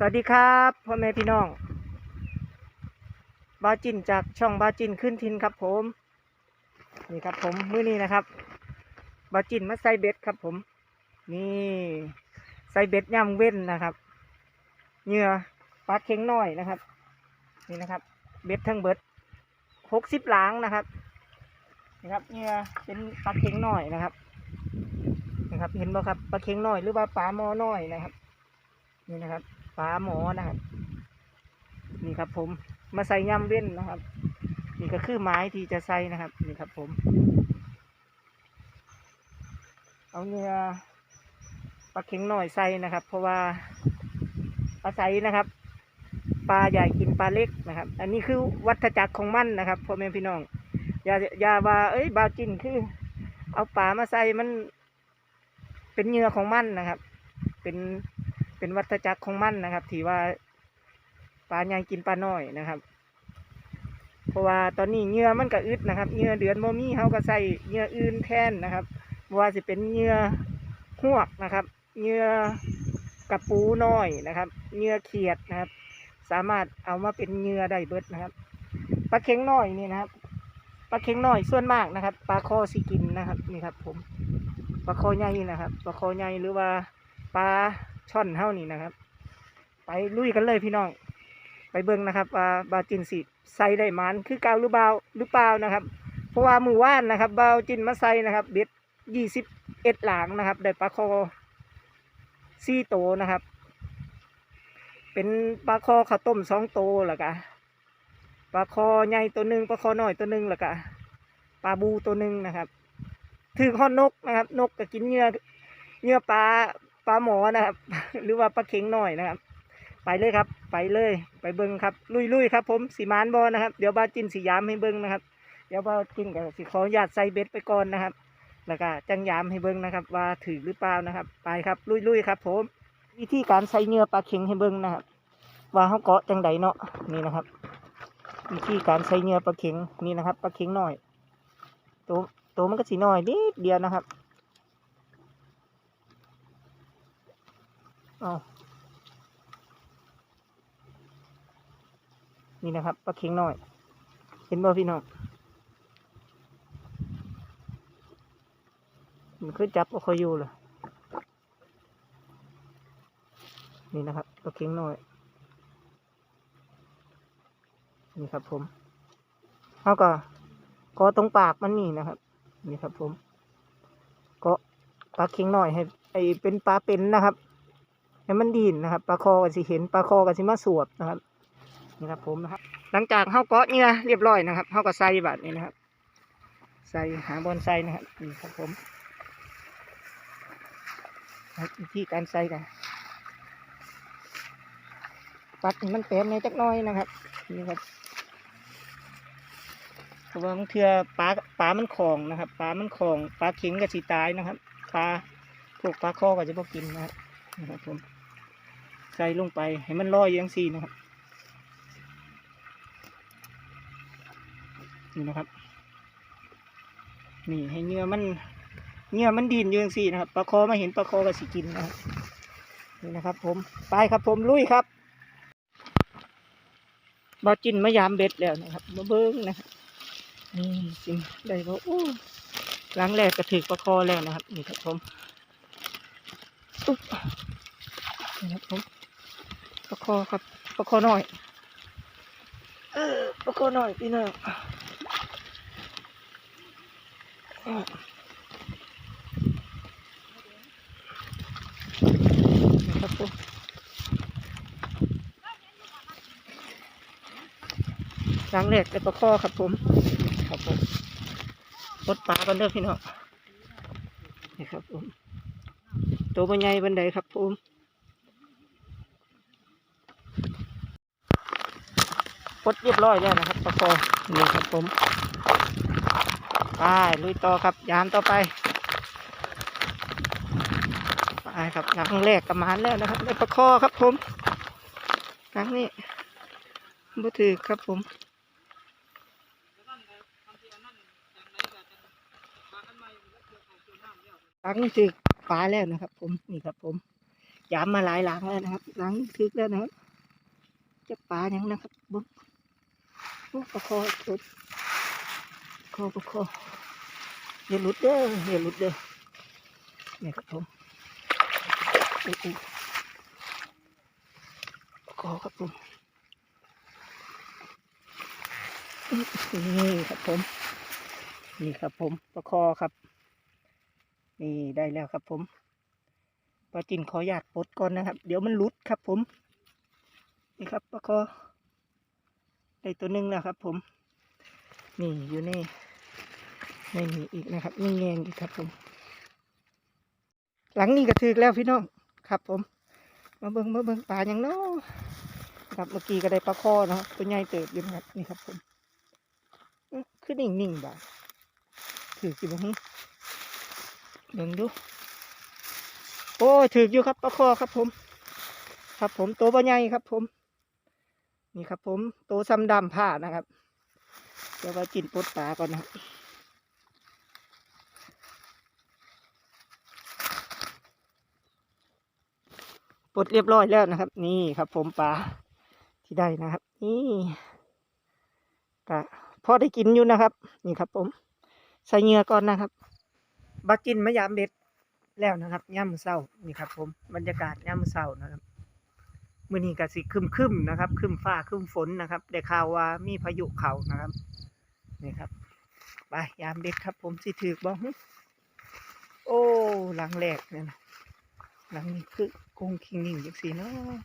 สวัสดีครับพ่อแม่พี่น้อง บาจินจากช่องบาจินขึ้นทินครับผม นี่ครับผมมื้อนี้นะครับ บาจินมาใส่เบ็ดครับผม นี่ใส่เบ็ดย่ำเว้นนะครับเหยื่อปลาเค็งน้อยนะครับ นี่นะครับ เบ็ดทั้งเบิดหกสิบหลางนะครับนี่ครับเหยื่อเป็นปลาเค็งน้อยนะครับนะครับ เห็นบ่ครับปลาเค็งน้อยหรือว่าปลาหมอน้อยนะครับ นี่นะครับ ปลาหมอนะครับ นี่ครับผมมาใส่ย่ำเว้นนะครับ นี่ก็คือไม้ที่จะใส่นะครับ นี่ครับผม เอาเนื้อปลาเข็งหน่อยใส่นะครับ เพราะว่าปลาใสนะครับปลาใหญ่กินปลาเล็กนะครับ อันนี้คือวัฏจักรของมันนะครับพ่อแม่พี่น้องอย่าอย่าว่าเอ้ยบาจินคือ เอาปลามาใส่มัน เป็นเหยื่อของมันนะครับ เป็น เป็นวัฏจักรของมันนะครับที่ว่าปลาใหญ่กินปลาน้อยนะครับ เพราะว่าตอนนี้เหยื่อมันก็อึดนะครับเหยื่อเดือนโมมี่เขาก็ใส่เหยื่ออื่นแทนนะครับว่าจะเป็นเหยื่อหวกนะครับเหยื่อกระปูน้อยนะครับเหยื่อเขียดนะครับ สามารถเอามาเป็นเหยื่อได้เบิดนะครับปลาเค็งน้อยนี่นะครับปลาเค็งน้อยส่วนมากนะครับปลาคอสิกินนะครับนี่ครับ ผมปลาคอใหญ่นะครับปลาคอใหญ่หรือว่าปลา ช่อนเท่านี้นะครับ ไปลุยกันเลยพี่น้อง ไปเบิ่งนะครับว่าบาจินสิใส่ได้มันคือเกาหรือเบาหรือเปล่านะครับ เพราะว่ามือว่านนะครับบาจินมาใส่นะครับ เบ็ดยี่สิบเอ็ดหลางนะครับได้ปลาคอสี่โตนะครับ เป็นปลาคอข้าวต้มสองโตวแล้วก็ปลาคอใหญ่ตัวหนึ่งปลาคอน้อยตัวหนึ่งแล้วก็ปลาบูตัวหนึ่งนะครับถือข้อนกนะครับ นกก็กินเหงื่อเหงื่อปลา ปลาหมอนะครับ หรือว่าปลาเข็งหน้อยนะครับ ไปเลยครับ ไปเลย ไปเบิ้งครับ ลุยลุยครับ ผมสีมานบอนะครับ เดี๋ยวบ้าจินสียามให้เบิ้งนะครับ เดี๋ยวบ้าจินกับสีขออนุญาตใส่เบ็ดไปก่อนนะครับ แล้วก็จังยามให้เบิ้งนะครับ ว่าถือหรือเปล่านะครับ ไปครับ ลุยลุยครับ ผม วิธีการใส่เนื้อปลาเข็งให้เบิ้งนะครับ ว่าเขาเกาะจังใดเนาะ นี่นะครับ วิธีการใส่เนื้อปลาเข็งนี่นะครับ ปลาเข็งหน่อย ตัวตัวมันก็สีน้อยนิดเดียวนะครับ เอานี่นะครับปลาเค็งน้อย เห็นบ่พี่น้องมันคือจับก็คอยอยู่เลยนี่นะครับปลาเค็งน้อย นี่ครับผมเขาก็ก็ตรงปากมันนี่นะครับ นี่ครับผม ก็ปลาเค็งน้อยให้ไอเป็นปลาเป็นนะครับ ให้มันดีนนะครับปลาคอก็สิเห็นปลาคอก็สิมาสวบนะครับนี่ครับผมนะครับ หลังจากเขาเกาะเนี่ยเรียบร้อยนะครับเขาก็ใส่บัตรนี่นะครับใส่หาบอลใส่นะครับนี่ครับผมครับวิธีการใส่กันปัดมันแป้นในจักน้อยนะครับนี่ครับเพราะว่าบางเทือปลาปลามันของนะครับปลามันของปลาเข็งกับสีตายนะครับปลาพวกปลาคอก็จะพอกินนะครับนะครับผม ใส่ลงไปให้มันลอยอยังสี่นะครับนี่นะครับ นี่ให้เนื้อมันเนื้อมันดินอยู่จังสี่นะครับปลาคอมาเห็นปลาคอก็สิกินนะครับนี่นะครับ ผมไปครับผมลุยครับบอจินมายามเบ็ดแล้วนะครับมาเบิ้งนะครับนี่สิได้บ่โอ้ล้างแรกก็ถือปลาคอแล้วนะครับ นี่ครับผมอุ๊บนี่ครับผม ปลาคอครับปลาคอน้อย เออปลาคอน้อยพี่น้องนะครับผมครั้งแรกแต่ประคอครับผม ครับผมรถปลากันเด้อพี่น้องนี่ครับผมตัวบรรยายบันไดครับผมปล ดเรียบร้อยแล้วนะครับประคอนี่ครับผมไปลุยต่อครับยามต่อไปไปครับครั้งแรกกับมานแล้วนะครับได้ประคอครับผมครั้งนี้บ่ถือครับผมครั้งนี้ถือปลาแล้วนะครับ ผมนี่ครับผมยามมาหลายหลังแล้วนะครับหลังทึกแล้วนะครับจะปลาอยังนะครับบุ๊ ประคอตุดคอประคออย่าหลุดเด้ออย่าหลุดเด้อนี่ครับผมปะคอครับผมนี่ครับผม นี่ครับผมประคอครับ นี่ได้แล้วครับผมปลาจินขออยากปลดก่อนนะครับ เดี๋ยวมันหลุดครับผม นี่ครับปลาคอ ได้ตัวหนึ่งแล้วครับ ผม นี่อยู่นี่ไม่มีอีกนะครับนี่แงงอีกครับ ผม หลังนี้กระถือแล้วพี่น้องครับ ผม มาเบิงมาเบิงปลาอย่างน้อครับเมื่อกี้ก็ได้ปลาคอเนาะตัวใหญ่เติบอยู่นะครับนี่ครับ ผมอื้อคือนิ่งๆบ่าถือกี่บังเบิ่งดูโอ้ถือกอยู่ครับปลาคอครับ ผม ครับ ผมตัวปลาใหญ่ครับ ผม นี่ครับ ผมตัวซ้ำดำผ้านะครับเดี๋ยวว่าจินปลดปลาก่อนนะครับปลดเรียบร้อยแล้วนะครับ นี่ครับ ผมปลาที่ได้นะครับ นี่ก็พอได้กินอยู่นะครับ นี่ครับ ผม ใส่เงือก่อนนะครับบักกินมะยามเบ็ดแล้วนะครับย่ามมื้อเช้านี่ครับ ผมบรรยากาศย่ามมื้อเช้านะครับ มื้อนี้ก็สิครึมๆนะครับคึมฟ้าคึมฝนนะครับได้ข่าวว่ามีพายุเขานะครับนี่ครับไปยามเบ็ดครับ ผมสิถือบ่หึโอ้หลังแรกเนี่ยนะหลังนี้คือกงคิงนิ่งจังซี่เนาะ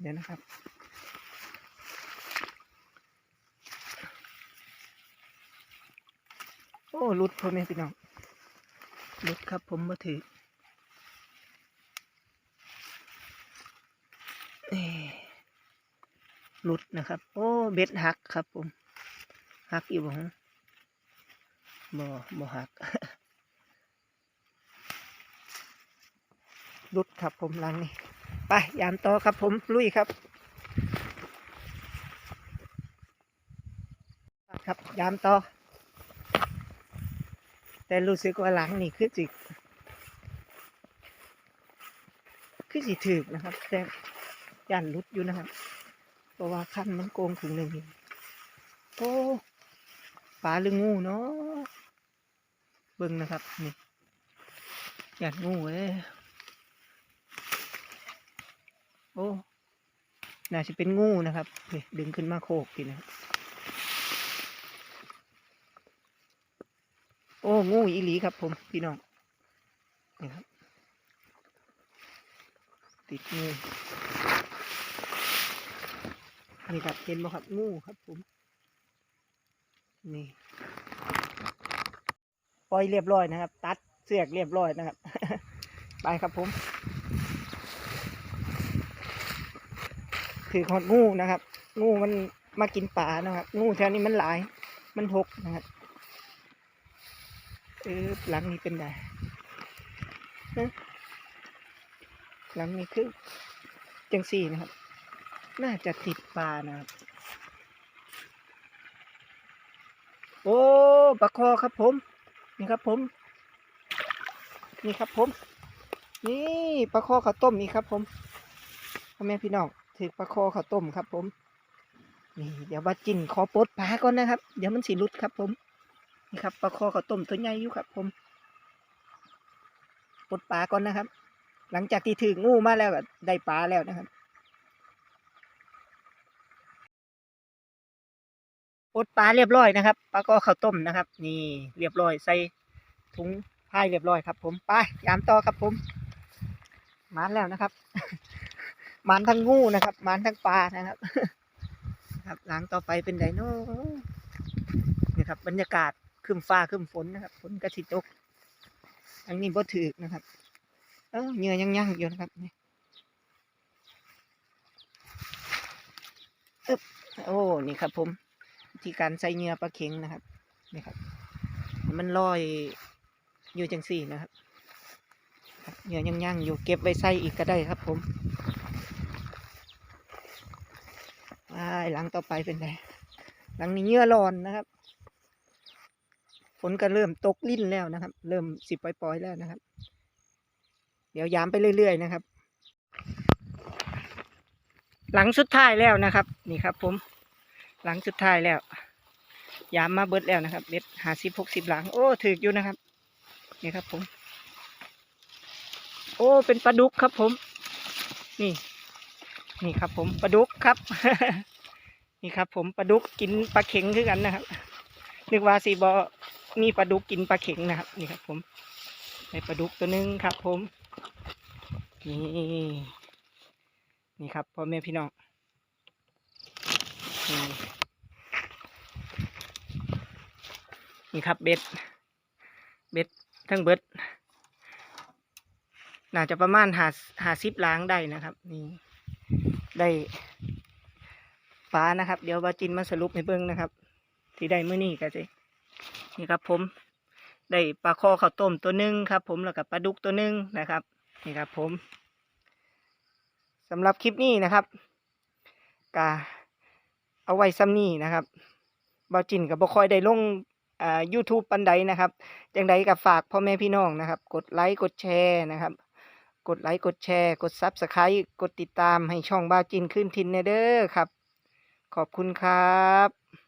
เดี๋ยวนะครับโอ้ลุดพ่อแม่พี่น้องลุดครับผมมาถือเอ่อ หลุดนะครับ โอ้เบ็ดหักครับผมหักอยู่บ่ฮะบ่บ่หักหลุดครับผมลังนี่ไปยามต่อครับผมลุยครับครับยามต่อ แต่รู้สึกว่าหลังนี่คือสิคือสิถึกนะครับ แต่ยันรุดอยู่นะครับ เพราะว่าคันมันโกงถึงหนึ่งโอ้ปลาหรืองูเนาะเบิ่งนะครับนี่ยันงูเอ้ยโอ้น่าจะเป็นงูนะครับนี่ดึงขึ้นมาโคกทีนะโอ้งูอีหลีครับ ผมพี่น้องนี่ครับติดงู นี่ครับเห็นไหมครับงูครับผม นี่ปล่อยเรียบร้อยนะครับ ตัดเสือกเรียบร้อยนะครับ ไปครับผม ถือขอดงูนะครับ งูมันมากินปลานะครับ งูแถวนี้มันหลาย มันหกนะครับเออหลังนี้เป็นไงหลังนี้คือจังสี่นะครับ น่าจะติดปลานะครับ โอ้ปลาคอครับผม นี่ครับผม นี่ครับผม นี่ปลาคอข้าวต้มนี่ครับผมพ่อแม่พี่น้องถือปลาคอข้าวต้มครับผม นี่เดี๋ยวว่าจินขอปลดปลาก่อนนะครับ เดี๋ยวมันสีรุดครับผม นี่ครับปลาคอข้าวต้มตัวใหญ่อยู่ครับผมปลดปลาก่อนนะครับ หลังจากที่ถืองูมาแล้วก็ได้ปลาแล้วนะครับ ปดปลาเรียบร้อยนะครับปลาก็ข้าวต้มนะครับ นี่เรียบร้อยใส่ถุงพายเรียบร้อยครับ ผมไปยามต่อครับผมมานแล้วนะครับมานทั้งงูนะครับมานทั้งปลานะครับครับหลังต่อไปเป็นไดโน่นี่ครับ บรรยากาศครึมฟ้าครึมฝนนะครับฝนกระสิตกอันนี้บ่ถือนะครับ เออเหงื่อยังยั่งอยู่นะครับนี่อึ๊โอ้นี่ครับผม วิธีการใส่เหงื่อปลาเข็งนะครับนี่ครับ มันลอยอยู่จังสี่นะครับเหงื่อยังยั่งอยู่เก็บไว้ใส่อีกก็ได้ครับ ผมหลังต่อไปเป็นไงหลังนี้เหงื่อร้อนนะครับ ฝนก็เริ่มตกลิ้นแล้วนะครับ เริ่มสิบปล่อยๆแล้วนะครับ เดี๋ยวยามไปเรื่อยๆนะครับ หลังสุดท้ายแล้วนะครับ นี่ครับผม หลังสุดท้ายแล้วยามมาเบิดแล้วนะครับเบ็ดหาสิบหกสิบหลัง โอ้ถืออยู่นะครับ นี่ครับผม โอ้เป็นปลาดุกครับผม นี่ นี่ครับผมปลาดุกครับ นี่ครับผมปลาดุกกินปลาเข็งคือกันนะครับนึกว่าสีบอมีปลาดุกกินปลาเข็งนะครับ นี่ครับผมในปลาดุกตัวหนึงครับ ผมนี่นี่ครับพ่อแม่พี่น้องนี่ นี่ครับเบ็ด เบ็ดทั้งเบ็ดน่าจะประมาณหาหาซิบล้างได้นะครับ นี่ได้ปลานะครับ เดี๋ยวบาจินมาสรุปให้เบิ้งนะครับ ที่ได้เมื่อนี้ก็สินี่ครับ ผม ได้ปลาคอข้าวต้มตัวหนึ่งครับ ผมแล้วก็ปลาดุกตัวหนึ่งนะครับ นี่ครับ ผมสำหรับคลิปนี้นะครับกาเอาไว้ซ้ำนี้นะครับบาจินกับบ่ค่อยได้ลง อ่า YouTube ปันใดนะครับจังใดกับฝากพ่อแม่พี่น้องนะครับ กดไลค์กดแชร์นะครับ กดไลค์กดแชร์ กดซับสไครต์กดติดตามให้ช่องบาจินขึ้นทินเนเดอร์ครับ ขอบคุณครับ